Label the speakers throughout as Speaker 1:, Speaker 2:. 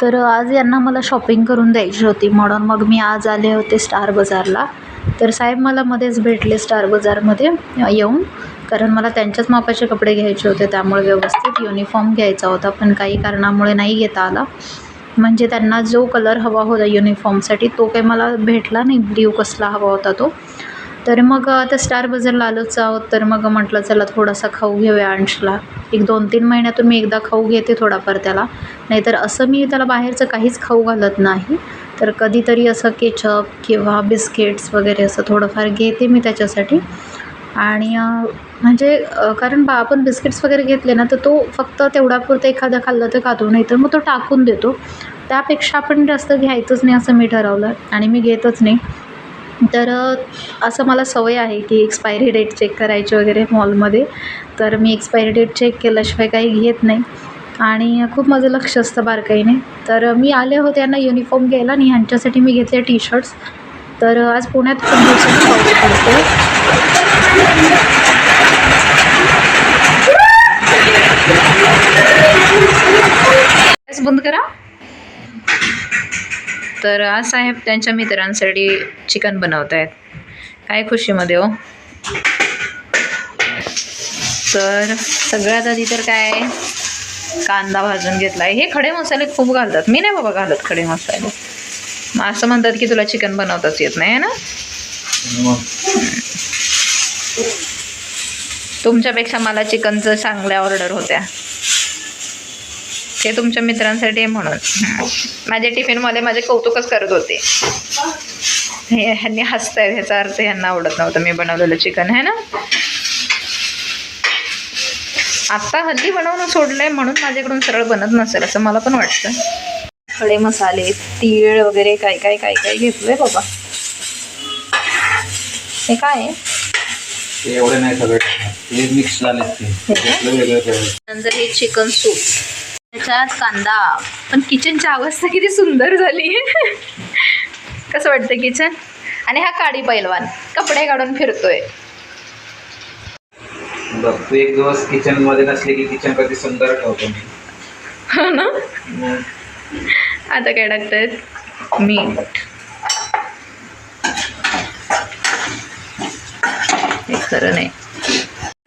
Speaker 1: तर आज यांना मला शॉपिंग करून द्यायची होती. म्हणून मग मी आज आले होते स्टार बाजारला तर साहेब मला मध्येच भेटले स्टार बाजारमध्ये येऊन. कारण मला त्यांच्याच मापाचे कपडे घ्यायचे होते. त्यामुळे व्यवस्थित युनिफॉर्म घ्यायचा होता. पण काही कारणामुळे नाही घेता आला. म्हणजे त्यांना जो कलर हवा होता युनिफॉर्मसाठी तो काही मला भेटला नाही. ब्ल्यू कसला हवा होता तो. तर मग आता स्टार बाजारला आलोच आहोत. तर मग म्हटलं चला थोडासा खाऊ घेऊया अंशला. एक दोन तीन महिन्यातून मी एकदा खाऊ घेते थोडाफार त्याला. नाहीतर असं मी त्याला बाहेरचं काहीच खाऊ घालत नाही. तर कधीतरी असं केचप किंवा बिस्किट्स वगैरे असं थोडंफार घेते मी त्याच्यासाठी. आणि म्हणजे कारण बा आपण बिस्किट्स वगैरे घेतले ना तर तो फक्त तेवढ्यापुरतं एखादा खाल्लं तर खातो. नाही तर मग तो टाकून देतो. त्यापेक्षा आपण जास्त घ्यायचंच नाही असं मी ठरवलं. आणि मी घेतच नाही. तर असं मला सवय आहे की एक्सपायरी डेट चेक करायची वगैरे मॉलमध्ये तर मी एक्सपायरी डेट चेक केल्याशिवाय काही घेत नाही. आणि खूप माझं लक्ष असतं बारकाईने. तर मी आले होते यांना युनिफॉर्म घ्यायला आणि ह्यांच्यासाठी मी घेतले टी शर्ट्स तर आज पुण्यात खूप दिवसांनी पाऊस पडतो. बंद करा. तर आज साहेब त्यांच्या मित्रांसाठी चिकन बनवत आहेत काय खुशीमध्ये हो. तर सगळ्यात आधी तर काय? कांदा भाजून घेतला आहे हे खडे मसाले खूप घालतात. मी नाही बाबा घालत खडे मसाले. मग असं म्हणतात की तुला चिकन बनवताच येत नाही ना? तुमच्यापेक्षा मला चिकनचं चांगल्या ऑर्डर होत्या. ते तुमच्या मित्रांसाठी आहे म्हणून. माझ्या टिफिनमध्ये माझे कौतुकच करत होते. हे ह्यांनी हसतायत ह्याचा अर्थ ह्यांना आवडत नव्हतं. मी बनवलेलं चिकन आहे ना? आत्ता हल्ली बनवणं सोडलंय म्हणून माझ्याकडून सरळ बनत नसेल असं मला पण वाटतं. खडे मसाले तीळ वगैरे काय काय काय काय घेतलंय बाबा? हे काय
Speaker 2: एवढे नाही सगळे. मिक्स झाले
Speaker 1: नंतर हे चिकन सूप त्याच्यात कांदा. पण किचनची अवस्था किती सुंदर झाली. कसं वाटतं किचन? आणि हा काडी पैलवान कपडे काढून फिरतोय.
Speaker 2: बघ तू एक दिवस किचनमध्ये नसले की किचन कधी सुंदर ठेवतो मी.
Speaker 1: हो ना? आता काय टाकतायत? मीठ. हे खरं नाही.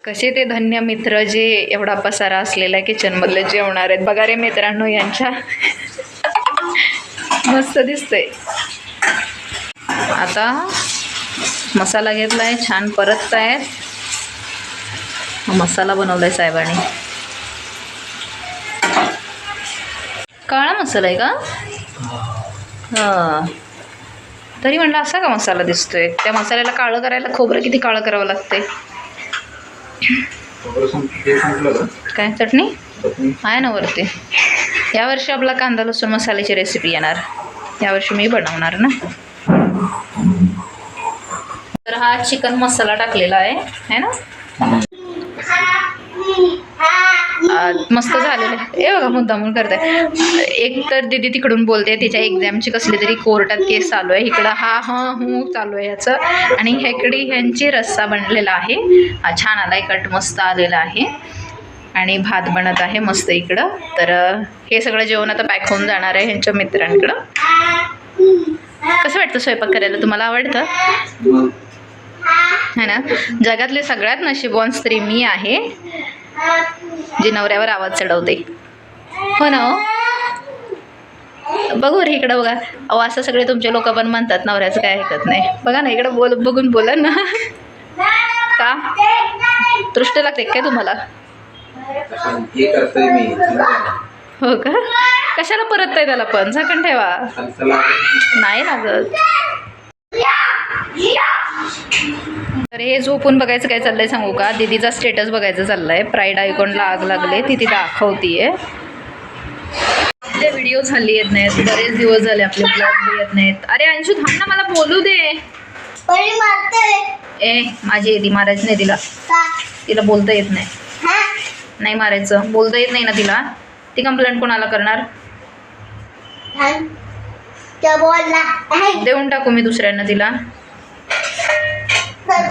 Speaker 1: कसे ते धन्य मित्र जे एवढा पसारा असलेला किचनमधले जेवणार आहेत? बघा रे मित्रांनो यांच्या. मस्त दिसतंय. आता मसाला घेतलाय छान परतत आहेत मसाला बनवलाय साहेबांनी. काळा मसाला आहे का? हां. तरी म्हणलं असा का मसाला दिसतोय? त्या मसाल्याला काळं करायला खोबरं किती काळं करावं लागते
Speaker 2: खोबरं संप- ते संपलं का
Speaker 1: काय चटणी? आहे ना वरती. यावर्षी आपला कांदा लसूण मसाल्याची रेसिपी येणार. यावर्षी मी बनवणार ना. तर हा चिकन मसाला टाकलेला आहे. है ना? मस्त झालेलं आहे. ए बघा मुद्दामून करताय. एक तर दिदी तिकडून बोलते तिच्या एक्झामची कसली तरी कोर्टात केस चालू आहे. इकडं हा ह हू चालू आहे याचं. आणि ह्याकडे ह्यांची रस्सा बनलेला आहे. हा छान आलाय कट मस्त आलेला आहे. आणि भात बनत आहे मस्त इकडं. तर हे सगळं जेवण आता पॅक होऊन जाणार आहे ह्यांच्या मित्रांकडं. कसं वाटतं स्वयंपाक करायला? तुम्हाला आवडतं? है ना? जगातले सगळ्यात नशीबवान स्त्री मी आहे. जी नवऱ्यावर आवाज चढवते. हो ना हो? बघू रे इकडं बघा. अहो असं सगळे तुमचे लोक पण म्हणतात नवऱ्याचं काय ऐकत नाही. बघा ना इकडं बोल बघून बोला ना. का? दृष्ट लागते काय तुम्हाला?
Speaker 2: हे
Speaker 1: का? कशाला परत आहे त्याला पण? झाकण ठेवा. नाही लागत तर हे झोपून बघायचं काय चाललंय सांगू का? दीदीचा स्टेटस बघायचं चाललंय. प्राईड आयकॉनला आग लागले. ती ती दाखवतीये. आपले व्हिडिओ झाले येत नाहीत. बरेच दिवस झाले आपले ब्लॉग येत नाहीत. अरे अंशू थांब ना मला बोलू दे. ए माझी येते मारायचं नाही तिला. तिला बोलता येत नाही.
Speaker 3: हा?
Speaker 1: नाही मारायचं. बोलता येत नाही ना तिला. ती कंप्लेंट कोणाला करणार. देऊन टाकू मी दुसऱ्यांना तिला.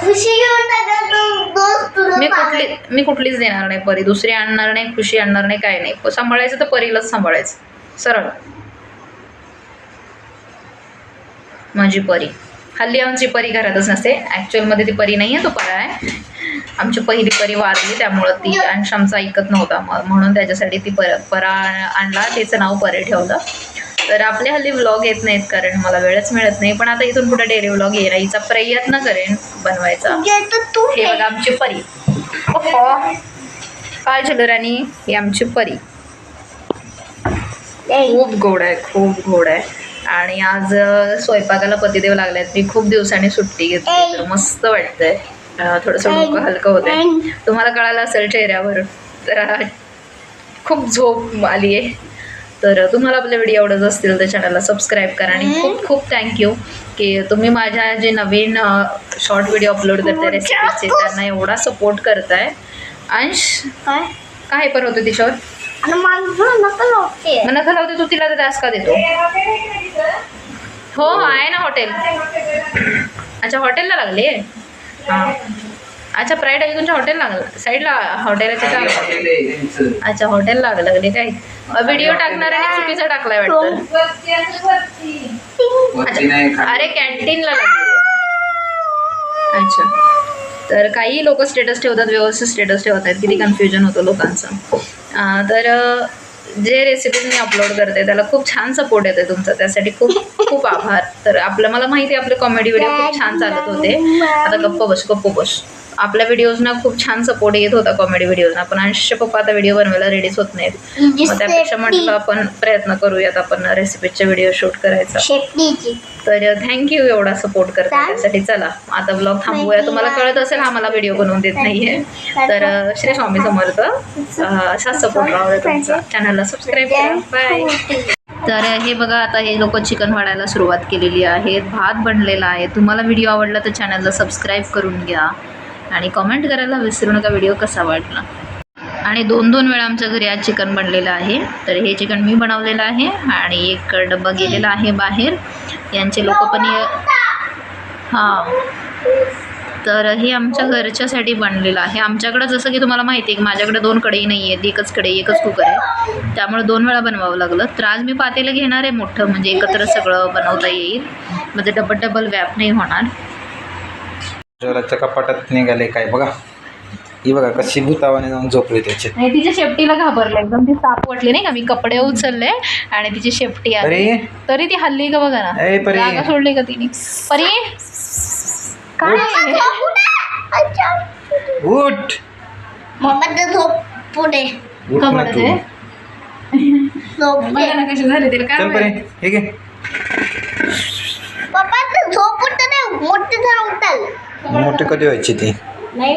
Speaker 3: खुशी घेऊन टाका
Speaker 1: मी. कुठली मी कुठलीच देणार नाही परी. दुसरी आणणार नाही खुशी आणणार नाही काय नाही. सांभाळायचं तर परीलाच सांभाळायचं. सरळ. माझी परी. हल्ली आमची परी घरातच नसते. ॲक्च्युअलमध्ये ती परी नाही आहे तो परा आहे. आमची पहिली परी वारली त्यामुळं ती अंश आमचा ऐकत नव्हता. म्हणून त्याच्यासाठी ती पर परा आणला. तिचं नाव परे ठेवलं. तर आपले हल्ली व्लॉग येत नाहीत कारण मला वेळच मिळत नाही. पण आता इथून पुढे डेली व्लॉग येण्याचा प्रयत्न करेन बनवायचा. हे बघा आमची परी. काय झालं राणी? ही आमची परी. खूप गोड आहे खूप गोड आहे. आणि आज स्वयंपाकाला पतिदेव लागल्यात मी खूप दिवसांनी सुट्टी घेतली. तर मस्त वाटतंय. थोडंसं डोकं हलकं होतंय. तुम्हाला कळालं असेल चेहऱ्यावर तर खूप झोप आली आहे तर तुम्हाला आपले व्हिडिओ आवडत असतील तर चॅनलला सबस्क्राईब करा आणि खूप खूप थँक्यू की तुम्ही माझ्या जे नवीन शॉर्ट व्हिडिओ अपलोड करताय रेसिपीचे त्यांना एवढा सपोर्ट करताय. अंश
Speaker 3: काय?
Speaker 1: काय पण होतं तिच्यावर
Speaker 3: नका लावते
Speaker 1: लावते तू तिला तर दास का देतो? हो आहे ना हॉटेल अच्छा हॉटेलला लागले? हां. अच्छा प्राईड आहे तुमच्या हॉटेल लागलं? साईडला हॉटेल आहे तिथं?
Speaker 2: आहे.
Speaker 1: अच्छा हॉटेल लागलं लागले काय? व्हिडिओ टाकणार आणि चुकीचा टाकलाय वाटतं. अरे कॅन्टीनला लागले. अच्छा. तर काही लोक स्टेटस ठेवतात व्यवस्थित स्टेटस ठेवत आहेत किती कन्फ्युजन होतं लोकांचं. अं, तर जे रेसिपीज मी अपलोड करते त्याला खूप छान सपोर्ट येते तुमचा. त्यासाठी खूप खूप आभार. तर आपलं मला माहिती आहे आपले कॉमेडी व्हिडिओ खूप छान चालत होते. आता गप्प बस गप्प बस. आपल्या व्हिडिओजना खूप छान सपोर्ट येत होता कॉमेडी व्हिडिओजना पण अंशचे पप्पा आता व्हिडिओ बनवायला रेडीच होत नाहीत. मग त्यापेक्षा म्हटलं आपण प्रयत्न करूयात आपण रेसिपीचे व्हिडिओ शूट करायचा. तर थँक्यू एवढा सपोर्ट करता त्यासाठी. चला आता ब्लॉग थांबूया तुम्हाला कळत असेल हा मला व्हिडिओ बनवून देत नाहीये. तर श्री स्वामी समर्थ असाच सपोर्ट राहू तुमचा. चॅनलला सबस्क्राईब करा. बाय तर हे बघा आता हे लोक चिकन वाढायला सुरुवात केलेली आहे भात बनलेला आहे. तुम्हाला व्हिडिओ आवडला तर चॅनलला सबस्क्राईब करून घ्या. आणि कमेंट करायला विसरू नका व्हिडिओ कसा वाटला. आणि दोन दोन वेळा आमच्या घरी आज चिकन बनलेलं आहे. तर हे चिकन मी बनवलेलं आहे आणि एक डब्बा गेलेला आहे बाहेर. यांचे लोक पण हां तर हे आमच्या घरच्यासाठी बनलेलं आहे. आमच्याकडं जसं की तुम्हाला माहिती आहे की माझ्याकडे दोन कढई नाही आहेत एकच कढई एकच कुकर आहे. त्यामुळे दोन वेळा बनवावं लागलं. तर आज मी पातेलं घेणार आहे मोठं म्हणजे एकत्र सगळं बनवता येईल. म्हणजे डबल डबल व्याप नाही होणार.
Speaker 2: जोराच्या कपाटात निघाले काय बघा. ही बघा कशी भूतावाने जाऊन झोपली त्याची
Speaker 1: आणि तिच्या शेपटीला घाबरलं. एकदम ती साप वाटली नाही का? मी कपडे उचलले आणि तिची शेपटी आली.
Speaker 2: अरे
Speaker 1: तरी ती हल्ली का बघा ना?
Speaker 2: ए, परी.
Speaker 1: जागा सोडली का तिने? परी? काय आहे?
Speaker 2: उठ.
Speaker 3: मम्मा तर झोप पुढे.
Speaker 2: उठ
Speaker 1: का
Speaker 2: ना
Speaker 1: बरं
Speaker 2: तू.
Speaker 1: ते?
Speaker 3: झोप
Speaker 1: बघा ना कशी झाली तिला. काय
Speaker 2: चल परे.
Speaker 1: माहिती?
Speaker 2: हे घे.
Speaker 3: पप्पा झोप उठत नाही. मोठे जण उठल
Speaker 2: मोठी कधी व्हायची ती?
Speaker 3: नाही